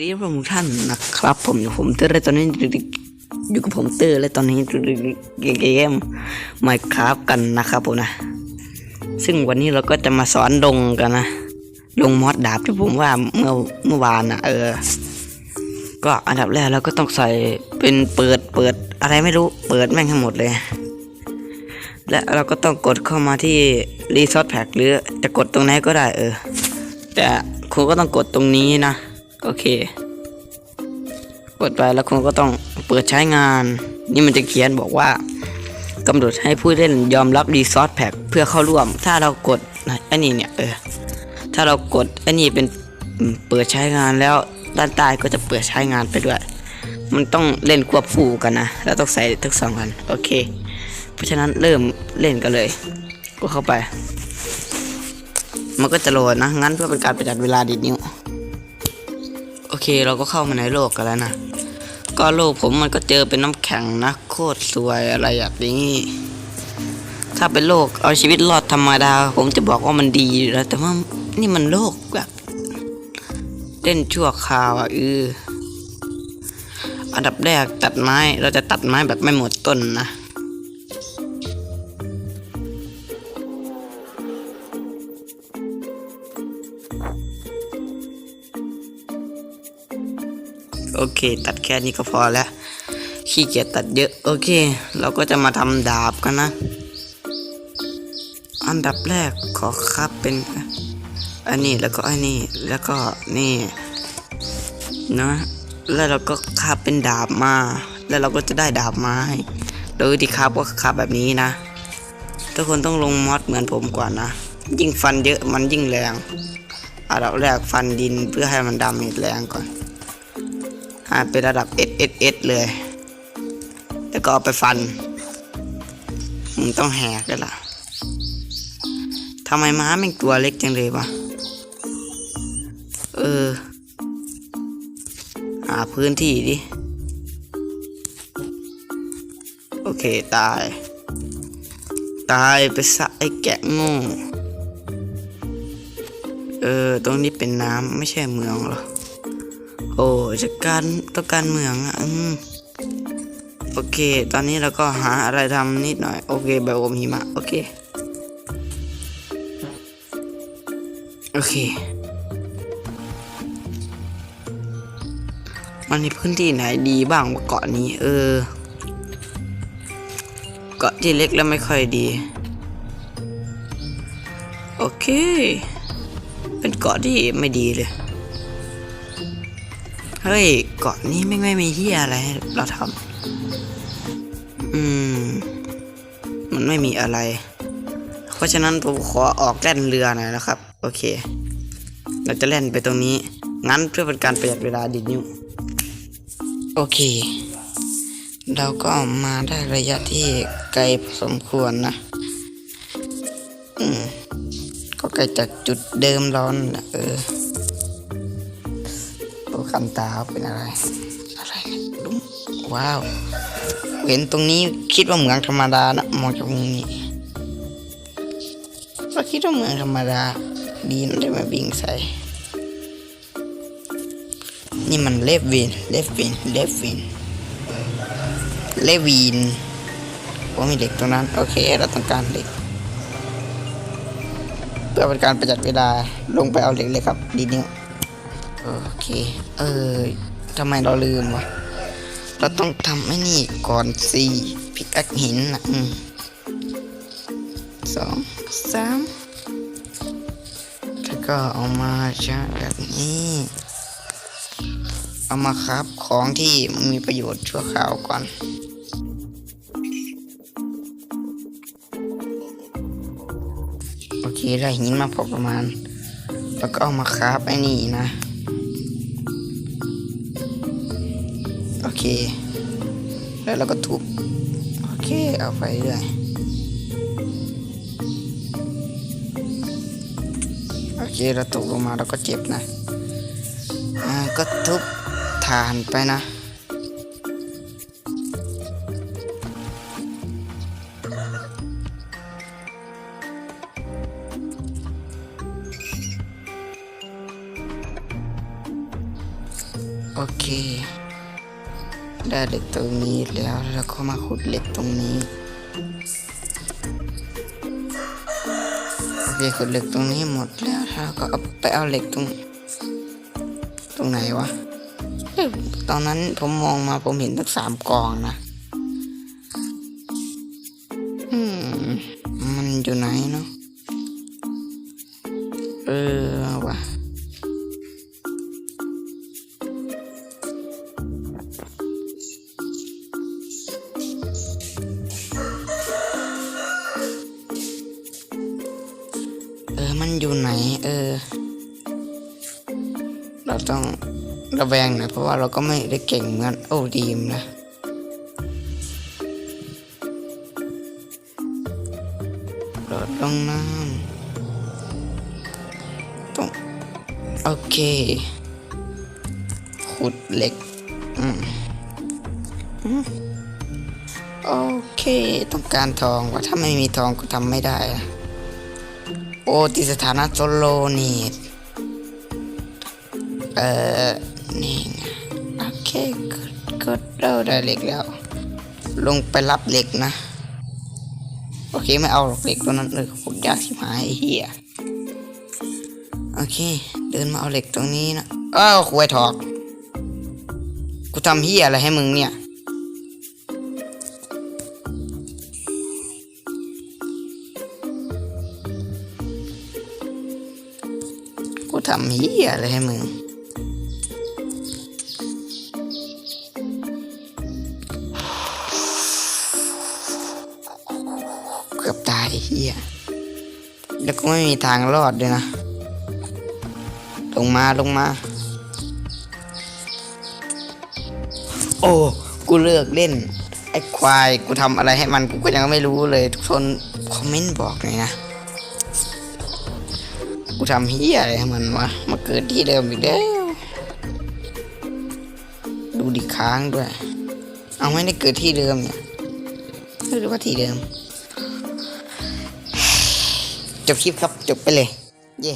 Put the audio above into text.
ดีครับทุกท่านนะครับ ผมอยู่ผมเตอร์และตอนนี้อยู่กับผมเตอร์และตอนนี้เกมไมคราฟกันนะครับผมนะ ซึ่งวันนี้เราก็จะมาสอนลงกันนะลงมอดดาบที่ผมว่าเมื่อเมื่อวานนะเออ ก็อันดับแรกเราก็ต้องใส่เป็นเปิดเปิดอะไรไม่รู้เปิดแม่งทั้งหมดเลย และเราก็ต้องกดเข้ามาที่รีซอสแพ็กหรือจะกดตรงไหนก็ได้เออ แต่คุณก็ต้องกดตรงนี้นะ โอเค กดไปแล้วคุณก็ต้องเปิดใช้งาน นี่มันจะเขียนบอกว่ากำหนดให้ผู้เล่นยอมรับรีซอสแพ็กเพื่อเข้าร่วม ถ้าเรากดอันนี้เนี่ยเออถ้าเรากดอันนี้เป็นเปิดใช้งานแล้วด้านใต้ก็จะเปิดใช้งานไปด้วย มันต้องเล่นควบคู่กันนะเราต้องใส่ทั้งสองกันโอเค เพราะฉะนั้นเริ่มเล่นกันเลย ก็เข้าไป มันก็จะโหลดนะงั้นเพื่อเป็นการประหยัดเวลาดิดนิ้ว เคเราก็เข้ามาในโลกกันแล้วนะ ก็โลกผมมันก็เจอเป็นน้ำแข็งนะโคตรสวยอะไรอย่างนี้ ถ้าเป็นโลกเอาชีวิตรอดธรรมดา ผมจะบอกว่ามันดีอยู่แล้ว แต่ว่านี่มันโลกแบบเล่นชั่วคราวอะเอออันดับแรกตัดไม้เราจะตัดไม้แบบไม่หมดต้นนะ โอเค ตัดแค่นี้ก็พอแล้ว ขี้เกียจตัดเยอะ โอเค เราก็จะมาทำดาบกันนะ อันดับแรกขอครับเป็น อันนี้แล้วก็อันนี้แล้วก็นี่นะแล้วเราก็คาบเป็นดาบมา แล้วเราก็จะได้ดาบไม้โดยที่คาบก็คาบแบบนี้นะ ทุกคนต้องลงมอดเหมือนผมก่อนนะ ยิ่งฟันเยอะมันยิ่งแรงอันดับแรกฟันดินเพื่อให้มันดำอีแรงก่อน หาเป็นระดับ S S S เลย แล้วก็เอาไปฟันมึงต้องแหกเลยล่ะทำไมม้าแม่งตัวเล็กจังเลยวะ เออ หาพื้นที่ดิ โอเค ตาย ตายไปซะไอ้แกะโง่เออ ตรงนี้เป็นน้ำไม่ใช่เมืองหรอ อ้จากการต้องการเมืองอะโอเค ตอนนี้เราก็หาอะไรทำนิดหน่อย โอเคแบโอมหิมะ โอเค โอเค มันมีพื้นที่ไหนดีบ้างเกาะนี้ เออ เกาะที่เล็กแล้วไม่ค่อยดี โอเค เป็นเกาะที่ไม่ดีเลย เฮ้ยเกาะนี้ไม่ไม่มีที่อะไรให้เราทำอืม มันไม่มีอะไร เพราะฉะนั้นผมขอออกแล่นเรือหน่อยนะครับ โอเค เราจะเล่นไปตรงนี้ งั้นเพื่อเป็นการประหยัดเวลาดิดนิ้วโอเค เราก็มาได้ระยะที่ไกลพอสมควรนะอืมก็ไกลจากจุดเดิมเรานั่นะเออ ดูคันตาเป็นอะไร อะไรดุ้มว้าว เห็นตรงนี้คิดว่าเหมืองธรรมดานะมองจากมุมนี้ก็คิดว่าเหมืองธรรมดา ดีนะได้มาบิงใส่ นี่มันเลฟวิน เลฟวิน เลฟวิน เลวินว่ามีเด็กตรงนั้น โอเค เราต้องการเด็กเพื่อเป็นการประหยัดเวลาลงไปเอาเหล็กเลยครับ ดีนิ้วโอเค เออทำไมเราลืมวะ เราต้องทำไอ้นี่ก่อนสิพิกักหินนะสองสามแล้วก็เอามาใช้แบบนี้ เอามาครับของที่มีประโยชน์ชั่วคราวก่อนโอเคได้หินมาพอประมาณ แล้วก็เอามาคราฟไอ้นี่นะ เค แล้วเราก็ทุบโอเคเอาไปเรื่อยโอเคเราตกลงมาเราก็เจ็บนะก็ทุบฐานไปนะโอเค ได้เหล็กตรงนี้แล้วแล้วก็มาขุดเหล็กตรงนี้โอเคขุดเหล็กตรงนี้หมดแล้วแล้วก็เอาไปเอาเหล็กตรง ตรงไหนวะตอนนั้นผมมองมาผมเห็นตั้งสามกองนะมมันอยู่ไหนเนาะเออว่ะ ต้องระแวงหน่อยเพราะว่าเราก็ไม่ได้เก่งเหมือนโอ้ดีมนะโดดลงน้ำต้องโอเค ขุดเหล็กอืมโอเค ต้องการทองว่าถ้าไม่มีทองก็ทำไม่ได้ โอ้ติสถานะโซโลนี่ ออ นี่ไงโอเคก็ก็เราได้เหล็กแล้ว ลงไปรับเหล็กนะ โอเคไม่เอาหรอกเหล็กตัวนั้นเลยขุดยากชิบหายเฮียโอเค เดินมาเอาเหล็กตรงนี้นะอ้าวคุยถอกกูทำเฮียอะไรให้มึงเนี่ยกูทำเฮียอะไรให้มึง เกือบตายไอเฮียแล้วก็ไม่มีทางรอดด้วยนะ ลงมาลงมา โอ้กูเลิกเล่นไอ้ควายกูทำอะไรให้มันกูก็ยังไม่รู้เลย ทุกคนคอมเมนต์บอกหน่อยนะ กูทำเฮียอะไรให้มันวะมาเกิดที่เดิมอีกแล้วดูดิค้างด้วย เอาไม่ได้เกิดที่เดิมเนี่ยหรือว่าที่เดิม จบคลิปครับ จบไปเลย เย่